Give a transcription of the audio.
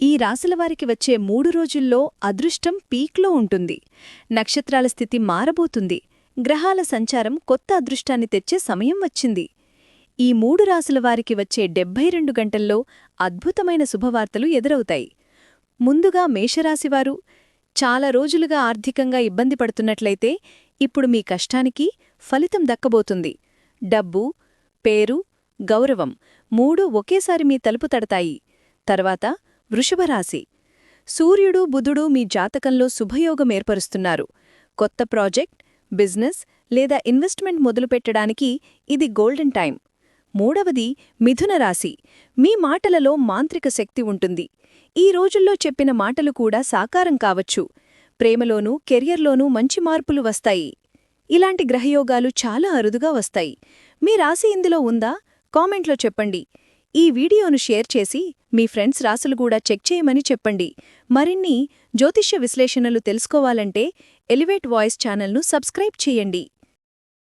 ఈ రాశులవారికి వచ్చే మూడు రోజుల్లో అదృష్టం పీక్లో ఉంటుంది. నక్షత్రాల స్థితి మారబోతుంది. గ్రహాల సంచారం కొత్త అదృష్టాన్ని తెచ్చే సమయం వచ్చింది. ఈ మూడు రాసుల వారికి వచ్చే డెబ్బై రెండు గంటల్లో అద్భుతమైన శుభవార్తలు ఎదురవుతాయి. ముందుగా మేషరాశివారు చాలా రోజులుగా ఆర్థికంగా ఇబ్బంది పడుతున్నట్లయితే ఇప్పుడు మీ కష్టానికి ఫలితం దక్కబోతుంది. డబ్బు పేరు గౌరవం మూడు ఒకేసారి మీ తలుపు తడతాయి. తర్వాత వృషభరాశి. సూర్యుడు బుధుడు మీ జాతకంలో శుభయోగం ఏర్పరుస్తున్నారు. కొత్త ప్రాజెక్ట్ బిజినెస్ లేదా ఇన్వెస్ట్మెంట్ మొదలుపెట్టడానికి ఇది గోల్డెన్ టైం మూడవది మిథున రాశి. మీ మాటలలో మాంత్రిక శక్తి ఉంటుంది. ఈ రోజుల్లో చెప్పిన మాటలు కూడా సాకారం కావచ్చు. ప్రేమలోనూ కెరియర్లోనూ మంచి మార్పులు వస్తాయి. ఇలాంటి గ్రహయోగాలు చాలా అరుదుగా వస్తాయి. మీ రాశి ఇందులో ఉందా? కామెంట్లో చెప్పండి. ఈ వీడియోను షేర్ చేసి మీ ఫ్రెండ్స్ రాసులు కూడా చెక్ చేయమని చెప్పండి. మరిన్ని జ్యోతిష్య విశ్లేషణలు తెలుసుకోవాలంటే ఎలివేట్ వాయిస్ ఛానల్ను సబ్స్క్రైబ్ చేయండి.